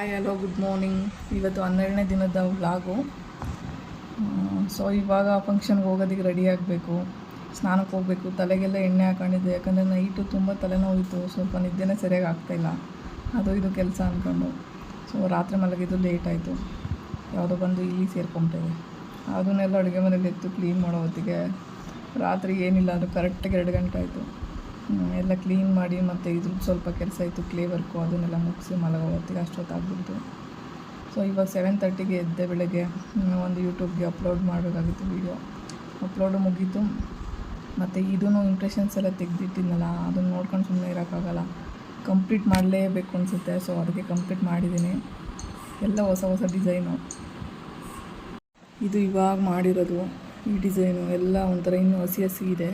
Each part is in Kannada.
ಹಾಯ್ ಹಲೋ ಗುಡ್ ಮಾರ್ನಿಂಗ್ ಇವತ್ತು ಹನ್ನೆರಡನೇ ದಿನದ ವ್ಲಾಗು. ಸೊ ಇವಾಗ ಫಂಕ್ಷನ್ಗೆ ಹೋಗೋದಕ್ಕೆ ರೆಡಿ ಆಗಬೇಕು. ಸ್ನಾನಕ್ಕೆ ಹೋಗಬೇಕು. ತಲೆಗೆಲ್ಲ ಎಣ್ಣೆ ಹಾಕೊಂಡಿದ್ದೆ. ಯಾಕಂದರೆ ನೈಟು ತುಂಬ ತಲೆನೋವಿತ್ತು. ಸ್ವಲ್ಪ ನಿದ್ದೆನೇ ಸರಿಯಾಗಿ ಆಗ್ತಾಯಿಲ್ಲ ಅದು ಇದು ಕೆಲಸ ಅಂದ್ಕೊಂಡು ಸೊ ರಾತ್ರಿ ಮಲಗಿದ್ದು ಲೇಟ್ ಆಯಿತು. ಯಾವುದೋ ಬಂದು ಇಲ್ಲಿ ಸೇರ್ಕೊಂಬಿಟ್ಟಿದೆ ಅದನ್ನೆಲ್ಲ ಅಡುಗೆ ಮನೇಲಿ ಎತ್ತು ಕ್ಲೀನ್ ಮಾಡೋ ಹೊತ್ತಿಗೆ ರಾತ್ರಿ ಏನಿಲ್ಲ. ಅದು ಕರೆಕ್ಟಾಗಿ ಎರಡು ಗಂಟೆ ಆಯಿತು. ಎಲ್ಲ ಕ್ಲೀನ್ ಮಾಡಿ ಮತ್ತು ಇದ್ರ ಸ್ವಲ್ಪ ಕೆಲಸ ಇತ್ತು ಕ್ಲೇ ವರ್ಕು ಅದನ್ನೆಲ್ಲ ಮುಗಿಸಿ ಮಲಗೋ ಹೊತ್ತಿಗೆ ಅಷ್ಟೊತ್ತಾಗ್ಬಿಡ್ತು ಸೊ ಇವಾಗ ಸೆವೆನ್ ತರ್ಟಿಗೆ ಎದ್ದೆ ಬೆಳಗ್ಗೆ ಒಂದು ಯೂಟ್ಯೂಬ್ಗೆ ಅಪ್ಲೋಡ್ ಮಾಡಬೇಕಾಗಿತ್ತು ವೀಡಿಯೋ ಅಪ್ಲೋಡು ಮುಗೀತು. ಮತ್ತು ಇದೂ ಇಂಪ್ರೆಷನ್ಸ್ ಎಲ್ಲ ತೆಗೆದಿಟ್ಟಿದ್ನಲ್ಲ, ಅದನ್ನು ನೋಡ್ಕೊಂಡು ಸುಮ್ಮನೆ ಇರೋಕ್ಕಾಗಲ್ಲ. ಕಂಪ್ಲೀಟ್ ಮಾಡಲೇಬೇಕು ಅನಿಸುತ್ತೆ ಸೊ ಅದಕ್ಕೆ ಕಂಪ್ಲೀಟ್ ಮಾಡಿದ್ದೀನಿ. ಎಲ್ಲ ಹೊಸ ಹೊಸ ಡಿಸೈನು ಇದು ಇವಾಗ ಮಾಡಿರೋದು ಈ ಡಿಸೈನು ಎಲ್ಲ ಒಂಥರ ಇನ್ನೂ ಹಸಿ ಹಸಿ ಇದೆ.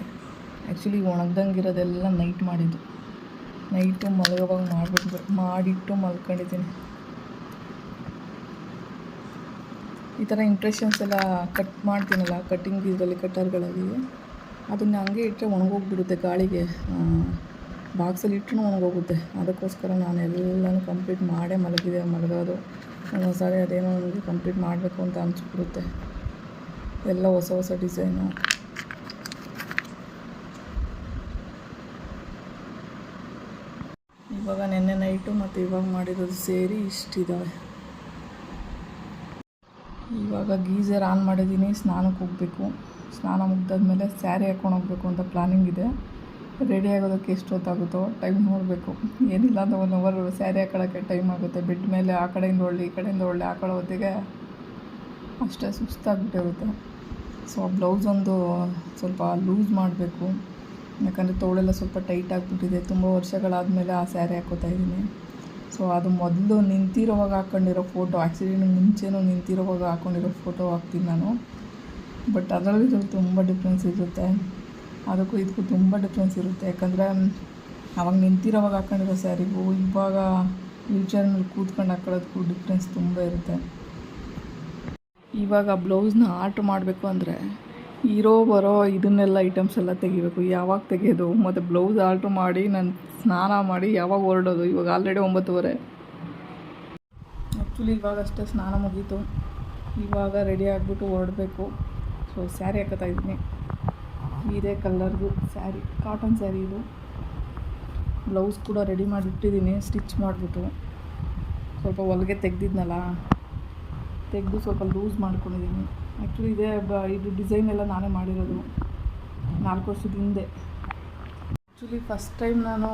ಆ್ಯಕ್ಚುಲಿ ಒಣಗ್ದಂಗೆ ಇರೋದೆಲ್ಲ ನೈಟ್ ಮಾಡಿದ್ದು. ನೈಟು ಮಲಗೋವಾಗ ಮಾಡಿಬಿಟ್ಟು ಮಾಡಿಟ್ಟು ಮಲ್ಕೊಂಡಿದ್ದೀನಿ. ಈ ಥರ ಇಂಪ್ರೆಷನ್ಸ್ ಎಲ್ಲ ಕಟ್ ಮಾಡ್ತೀನಲ್ಲ ಕಟ್ಟಿಂಗ್ ಇದರಲ್ಲಿ ಕಟ್ಟರ್ಗಳಲ್ಲಿ ಅದನ್ನು ಹಂಗೆ ಇಟ್ಟರೆ ಒಣಗೋಗ್ಬಿಡುತ್ತೆ ಗಾಳಿಗೆ. ಬಾಕ್ಸಲ್ಲಿ ಇಟ್ಟರೂ ಒಣಗೋಗುತ್ತೆ. ಅದಕ್ಕೋಸ್ಕರ ನಾನು ಎಲ್ಲನೂ ಕಂಪ್ಲೀಟ್ ಮಾಡೇ ಮಲಗಿದೆ, ಮಲಗೋದು. ಒಂದೊಂದು ಸಾರಿ ಅದೇನೋ ನನಗೆ ಕಂಪ್ಲೀಟ್ ಮಾಡಬೇಕು ಅಂತ ಅನಿಸ್ಬಿಡುತ್ತೆ. ಎಲ್ಲ ಹೊಸ ಹೊಸ ಡಿಸೈನು ಇವಾಗ ನೆನ್ನೆ ನೈಟು ಮತ್ತು ಇವಾಗ ಮಾಡಿರೋದು ಸೇರಿ ಇಷ್ಟಿದ್ದಾವೆ ಇವಾಗ ಗೀಸರ್ ಆನ್ ಮಾಡಿದ್ದೀನಿ, ಸ್ನಾನಕ್ಕೆ ಹೋಗಬೇಕು. ಸ್ನಾನ ಮುಗ್ದಾದ್ಮೇಲೆ ಸ್ಯಾರಿ ಹಾಕ್ಕೊಂಡು ಹೋಗಬೇಕು ಅಂತ ಪ್ಲಾನಿಂಗ್ ಇದೆ. ರೆಡಿ ಆಗೋದಕ್ಕೆ ಎಷ್ಟು ಹೊತ್ತಾಗುತ್ತೋ ಟೈಮ್ ನೋಡಬೇಕು. ಏನಿಲ್ಲ ಅಂತ ಒನ್ ಅವರ್ ಸ್ಯಾರಿ ಹಾಕೊಳ್ಳೋಕ್ಕೆ ಟೈಮ್ ಆಗುತ್ತೆ. ಬೆಡ್ ಮೇಲೆ ಆ ಕಡೆಯಿಂದ ಒಳ್ಳೆ, ಈ ಕಡೆಯಿಂದ ಒಳ್ಳೆ ಹಾಕೊಳ್ಳೋ ಹೊತ್ತಿಗೆ ಅಷ್ಟೇ ಸುಸ್ತಾಗ್ಬಿಟ್ಟಿರುತ್ತೆ. ಸೊ ಬ್ಲೌಸ್ ಒಂದು ಸ್ವಲ್ಪ ಲೂಸ್ ಮಾಡಬೇಕು. ಯಾಕಂದರೆ ತೋಳೆಲ್ಲ ಸ್ವಲ್ಪ ಟೈಟ್ ಆಗಿಬಿಟ್ಟಿದೆ. ತುಂಬ ವರ್ಷಗಳಾದಮೇಲೆ ಆ ಸ್ಯಾರಿ ಹಾಕೋತಾ ಇದ್ದೀನಿ. ಸೊ ಅದು ಮೊದಲು ನಿಂತಿರೋವಾಗ ಹಾಕ್ಕೊಂಡಿರೋ ಫೋಟೋ ಆ್ಯಕ್ಸಿಡೆಂಟ್ ಮುಂಚೆನೂ ನಿಂತಿರೋವಾಗ ಹಾಕ್ಕೊಂಡಿರೋ ಫೋಟೋ ಹಾಕ್ತೀನಿ ನಾನು. ಬಟ್ ಅದರಲ್ಲಿ ತುಂಬ ಡಿಫ್ರೆನ್ಸ್ ಇರುತ್ತೆ. ಅದಕ್ಕೂ ಇದಕ್ಕೂ ತುಂಬ ಡಿಫ್ರೆನ್ಸ್ ಇರುತ್ತೆ. ಯಾಕಂದರೆ, ಅವಾಗ ನಿಂತಿರೋವಾಗ ಹಾಕ್ಕೊಂಡಿರೋ ಸ್ಯಾರಿಗೂ ಇವಾಗ ವೀಲ್ಚೇರ್ ಕೂತ್ಕೊಂಡು ಹಾಕೊಳ್ಳೋದಕ್ಕೂ ಡಿಫ್ರೆನ್ಸ್ ತುಂಬ ಇರುತ್ತೆ. ಇವಾಗ ಬ್ಲೌಸ್ನ ಆರ್ಟ್ ಮಾಡಬೇಕು ಅಂದರೆ ಇರೋ ಬರೋ ಇದನ್ನೆಲ್ಲ ಐಟಮ್ಸ್ ಎಲ್ಲ ತೆಗಿಬೇಕು. ಯಾವಾಗ ತೆಗೆಯೋದು ಮತ್ತು ಬ್ಲೌಸ್ ಆರ್ಡ್ರ್ ಮಾಡಿ, ನಾನು ಸ್ನಾನ ಮಾಡಿ ಯಾವಾಗ ಹೊರಡೋದು? ಇವಾಗ ಆಲ್ರೆಡಿ ಒಂಬತ್ತುವರೆ. ಆ್ಯಕ್ಚುಲಿ ಇವಾಗಷ್ಟೇ ಸ್ನಾನ ಮುಗೀತು. ಇವಾಗ ರೆಡಿ ಆಗಿಬಿಟ್ಟು ಹೊರಡಬೇಕು. ಸೊ ಸ್ಯಾರಿ ಹಾಕೋತಾ ಇದ್ದೀನಿ ಇದೇ ಕಲರ್ದು ಸ್ಯಾರಿ ಕಾಟನ್ ಸ್ಯಾರಿ ಇದು. ಬ್ಲೌಸ್ ಕೂಡ ರೆಡಿ ಮಾಡಿಬಿಟ್ಟಿದ್ದೀನಿ ಸ್ಟಿಚ್ ಮಾಡಿಬಿಟ್ಟು. ಸ್ವಲ್ಪ ಹೊಲಿಗೆ ತೆಗ್ದಿದ್ನಲ್ಲ, ತೆಗೆದು ಸ್ವಲ್ಪ ಲೂಸ್ ಮಾಡ್ಕೊಂಡಿದ್ದೀನಿ. ಆ್ಯಕ್ಚುಲಿ ಇದೇ, ಬ, ಇದು ಡಿಸೈನ್ ಎಲ್ಲ ನಾನೇ ಮಾಡಿರೋದು. ನಾಲ್ಕು ವರ್ಷದ ಹಿಂದೆ. ಆ್ಯಕ್ಚುಲಿ ಫಸ್ಟ್ ಟೈಮ್ ನಾನು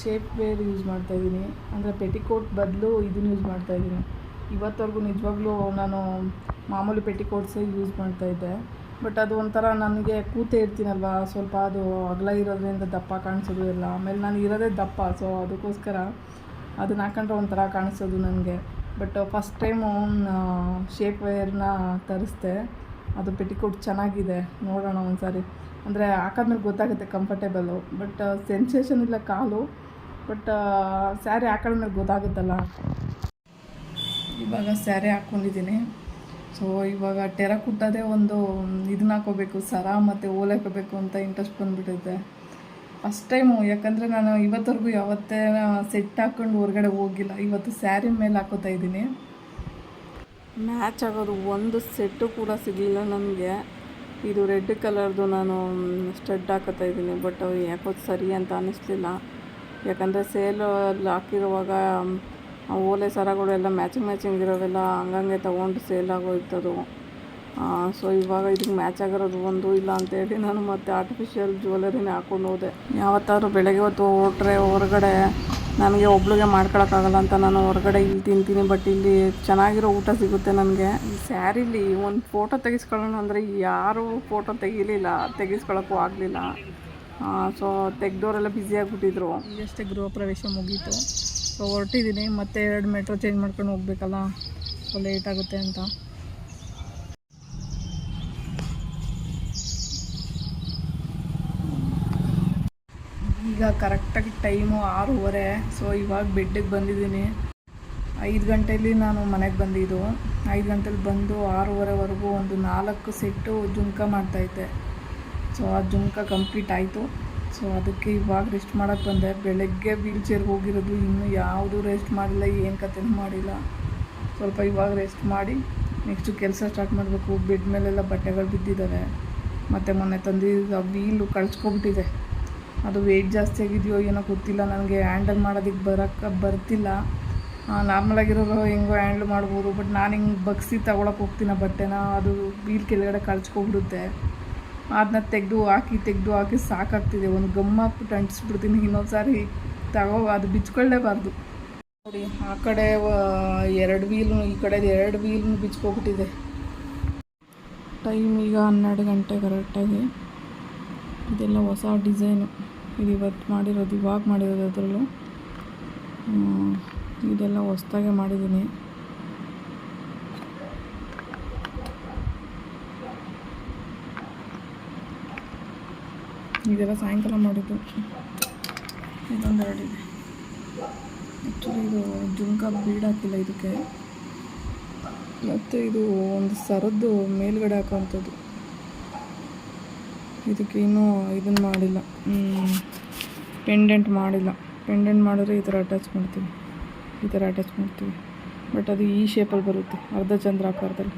ಶೇಪ್ ವೇರ್ ಯೂಸ್ ಮಾಡ್ತಾಯಿದ್ದೀನಿ ಅಂದರೆ ಪೆಟಿಕೋಟ್ ಬದಲು ಇದನ್ನು ಯೂಸ್ ಮಾಡ್ತಾಯಿದ್ದೀನಿ ಇವತ್ತವರೆಗೂ ನಿಜವಾಗ್ಲೂ ನಾನು ಮಾಮೂಲಿ ಪೆಟಿಕೋಟ್ಸೇ ಯೂಸ್ ಮಾಡ್ತಾಯಿದ್ದೆ ಬಟ್ ಅದು ಒಂಥರ ನನಗೆ ಕೂತೇ ಇರ್ತೀನಲ್ವ? ಸ್ವಲ್ಪ ಅದು ಅಗಲ ಇರೋದ್ರಿಂದ ದಪ್ಪ ಕಾಣಿಸೋದು ಎಲ್ಲ ಆಮೇಲೆ ನಾನು ಇರೋದೇ ದಪ್ಪ ಸೊ ಅದಕ್ಕೋಸ್ಕರ ಅದನ್ನ ಹಾಕೊಂಡ್ರೆ ಒಂಥರ ಕಾಣಿಸೋದು ನನಗೆ. ಬಟ್ ಫಸ್ಟ್ ಟೈಮು ಶೇಪ್ ವೇರ್ನ ತರಿಸ್ದೆ. ಅದು ಪೆಟಿಕೋಟ್ ಚೆನ್ನಾಗಿದೆ. ನೋಡೋಣ ಒಂದು ಸಾರಿ ಅಂದರೆ ಹಾಕಾದ್ಮೇಲೆ ಗೊತ್ತಾಗುತ್ತೆ ಕಂಫರ್ಟೇಬಲು ಬಟ್ ಸೆನ್ಸೇಷನ್ ಇಲ್ಲ ಕಾಲು. ಬಟ್ ಸ್ಯಾರಿ ಹಾಕೊಂಡ್ಮೇಲೆ ಗೊತ್ತಾಗುತ್ತಲ್ಲ. ಇವಾಗ ಸ್ಯಾರಿ ಹಾಕ್ಕೊಂಡಿದ್ದೀನಿ. ಸೊ ಇವಾಗ ಟೆರ ಕುಟ್ಟೋದೇ ಒಂದು, ಇದನ್ನ ಹಾಕೋಬೇಕು ಸರ ಮತ್ತು ಓಲೆ ಹಾಕೋಬೇಕು ಅಂತ ಇಂಟ್ರೆಸ್ಟ್ ಬಂದುಬಿಟ್ಟಿದೆ. ಫಸ್ಟ್ ಟೈಮು ಯಾಕಂದರೆ ನಾನು ಇವತ್ತವರೆಗೂ ಯಾವತ್ತೇ ಸೆಟ್ ಹಾಕ್ಕೊಂಡು ಹೊರಗಡೆ ಹೋಗಿಲ್ಲ. ಇವತ್ತು ಸ್ಯಾರಿ ಮೇಲೆ ಹಾಕೋತಾ ಇದ್ದೀನಿ. ಮ್ಯಾಚ್ ಆಗೋದು ಒಂದು ಸೆಟ್ಟು ಕೂಡ ಸಿಗಲಿಲ್ಲ ನನಗೆ ಇದು ರೆಡ್ ಕಲರ್ದು ನಾನು ಸ್ಟಡ್ ಹಾಕೋತಾ ಇದ್ದೀನಿ. ಬಟ್ ಯಾಕೋ ಸರಿ ಅಂತ ಅನ್ನಿಸ್ಲಿಲ್ಲ ಯಾಕಂದರೆ ಸೇಲಲ್ಲಿ ಹಾಕಿರುವಾಗ ಓಲೆ ಸರಗಳು ಎಲ್ಲ ಮ್ಯಾಚಿಂಗ್ ಮ್ಯಾಚಿಂಗ್ ಇರೋವೆಲ್ಲ ಹಂಗಂಗೆ ತೊಗೊಂಡು ಸೇಲ್ ಆಗೋಯ್ತದು. ಸೊ ಇವಾಗ ಇದಕ್ಕೆ ಮ್ಯಾಚ್ ಆಗಿರೋದು ಒಂದು ಇಲ್ಲ ಅಂತೇಳಿ ನಾನು ಮತ್ತೆ ಆರ್ಟಿಫಿಷಿಯಲ್ ಜ್ಯುವೆಲರಿನೇ ಹಾಕೊಂಡು ಹೋದೆ. ಯಾವತ್ತಾದ್ರೂ ಬೆಳಗ್ಗೆ ಹೊತ್ತು ಹೊರಟ್ರೆ ಹೊರಗಡೆ ನನಗೆ ಒಬ್ಳಿಗೆ ಮಾಡ್ಕೊಳಕ್ಕಾಗಲ್ಲ ಅಂತ ನಾನು ಹೊರಗಡೆ ಇಲ್ಲಿ ತಿಂತೀನಿ ಬಟ್ ಇಲ್ಲಿ ಚೆನ್ನಾಗಿರೋ ಊಟ ಸಿಗುತ್ತೆ ನನಗೆ. ಈ ಸ್ಯಾರಿಲಿ ಒಂದು ಫೋಟೋ ತೆಗಿಸ್ಕೊಳ್ಳೋಣ ಅಂದರೆ ಯಾರೂ ಫೋಟೋ ತೆಗಿಲಿಲ್ಲ ತೆಗಿಸ್ಕೊಳ್ಳೋಕ್ಕೂ ಆಗಲಿಲ್ಲ. ಸೊ ತೆಗ್ದವರೆಲ್ಲ ಬ್ಯುಸಿ ಆಗಿಬಿಟ್ಟಿದ್ರು. ಈಗಷ್ಟೇ ಗೃಹ ಪ್ರವೇಶ ಮುಗೀತು. ಸೊ ಹೊರಟಿದ್ದೀನಿ ಮತ್ತೆ ಎರಡು ಮೆಟ್ರೋ ಚೇಂಜ್ ಮಾಡ್ಕೊಂಡು ಹೋಗ್ಬೇಕಲ್ಲ? ಸೊ ಲೇಟ್ ಆಗುತ್ತೆ ಅಂತ. ಈಗ ಕರೆಕ್ಟಾಗಿ ಟೈಮು ಆರೂವರೆ. ಸೊ ಇವಾಗ ಬೆಡ್ಡಿಗೆ ಬಂದಿದ್ದೀನಿ. ಐದು ಗಂಟೆಯಲ್ಲಿ ನಾನು ಮನೆಗೆ ಬಂದಿದ್ದು. ಐದು ಗಂಟೆಲಿ ಬಂದು ಆರೂವರೆವರೆಗೂ ಒಂದು ನಾಲ್ಕು ಸೆಟ್ಟು ಜುಮ್ಕ ಮಾಡ್ತಾಯಿದ್ದೆ. ಸೊ ಆ ಜುಮ್ಕ ಕಂಪ್ಲೀಟ್ ಆಯಿತು. ಸೊ ಅದಕ್ಕೆ ಇವಾಗ ರೆಸ್ಟ್ ಮಾಡೋಕ್ಕೆ ಬಂದೆ. ಬೆಳಗ್ಗೆ ವೀಲ್ ಚೇರ್ಗೆ ಹೋಗಿರೋದು ಇನ್ನೂ ಯಾವುದೂ ರೆಸ್ಟ್ ಮಾಡಿಲ್ಲ, ಏನು ಕಥೆನೂ ಮಾಡಿಲ್ಲ. ಸ್ವಲ್ಪ ಇವಾಗ ರೆಸ್ಟ್ ಮಾಡಿ ನೆಕ್ಸ್ಟು ಕೆಲಸ ಸ್ಟಾರ್ಟ್ ಮಾಡಬೇಕು. ಬೆಡ್ ಮೇಲೆಲ್ಲ ಬಟ್ಟೆಗಳು ಬಿದ್ದಿದ್ದಾವೆ. ಮತ್ತು ಮೊನ್ನೆ ತಂದಿದ್ದ ವೀಲು ಕಳ್ಸ್ಕೊಬಿಟ್ಟಿದೆ ಅದು ವೆಯ್ಟ್ ಜಾಸ್ತಿ ಆಗಿದೆಯೋ ಏನೋ ಗೊತ್ತಿಲ್ಲ. ನನಗೆ ಹ್ಯಾಂಡಲ್ ಮಾಡೋದಕ್ಕೆ ಬರೋಕ್ಕೆ ಬರ್ತಿಲ್ಲ. ನಾರ್ಮಲಾಗಿರೋರು ಹೆಂಗೋ ಹ್ಯಾಂಡ್ಲ್ ಮಾಡ್ಬೋದು ಬಟ್ ನಾನು ಹಿಂಗೆ ಬಗ್ಸಿ ತಗೊಳಕ್ಕೆ ಹೋಗ್ತೀನ ಬಟ್ಟೆನ, ಅದು ಬೀಲ್ ಕೆಳಗಡೆ ಕಳ್ಸ್ಕೊಬಿಡುತ್ತೆ ಅದನ್ನ ತೆಗೆದು ಹಾಕಿ ತೆಗೆದು ಹಾಕಿ ಸಾಕಾಗ್ತಿದೆ. ಒಂದು ಗಮ್ ಹಾಕ್ಬಿಟ್ಟು ಅಂಟಿಸ್ಬಿಡ್ತೀನಿ. ಇನ್ನೊಂದು ಸಾರಿ ತಗೋ, ಅದು ಬಿಚ್ಕೊಳ್ಳೇಬಾರ್ದು ನೋಡಿ, ಆ ಕಡೆ ಎರಡು ವೀಲ್ ಈ ಕಡೆ ಎರಡು ವೀಲ್ನು ಬಿಚ್ಕೊಬಿಟ್ಟಿದೆ. ಟೈಮ್ ಈಗ ಹನ್ನೆರಡು ಗಂಟೆ ಕರೆಕ್ಟಾಗಿ. ಇದೆಲ್ಲ ಹೊಸ ಡಿಸೈನು. ಇದು ಇವತ್ತು ಮಾಡಿರೋದು, ಇವಾಗ ಮಾಡಿರೋದು ಅದರಲ್ಲೂ. ಇದೆಲ್ಲ ಹೊಸ್ದಾಗೆ ಮಾಡಿದ್ದೀನಿ. ಇದೆಲ್ಲ ಸಾಯಂಕಾಲ ಮಾಡಿದ್ದು. ಇದೊಂದು ಎರಡಿದೆ ಆ್ಯಕ್ಚುಲಿ ಇದು ಜುಮ್ಕ ಬೀಡ್ ಹಾಕಿಲ್ಲ ಇದಕ್ಕೆ. ಮತ್ತು ಇದು ಒಂದು ಸರದ್ದು ಮೇಲ್ಗಡೆ ಹಾಕೋವಂಥದ್ದು. ಇದಕ್ಕೆ ಇನ್ನೂ ಇದನ್ನು ಮಾಡಿಲ್ಲ ಪೆಂಡೆಂಟ್ ಮಾಡಿಲ್ಲ. ಪೆಂಡೆಂಟ್ ಮಾಡಿದ್ರೆ ಈ ಥರ ಅಟ್ಯಾಚ್ ಮಾಡ್ತೀವಿ. ಈ ಥರ ಅಟ್ಯಾಚ್ ಮಾಡ್ತೀವಿ. ಬಟ್ ಅದು ಈ ಶೇಪಲ್ಲಿ ಬರುತ್ತೆ, ಅರ್ಧ ಚಂದ್ರ ಆಕಾರದಲ್ಲಿ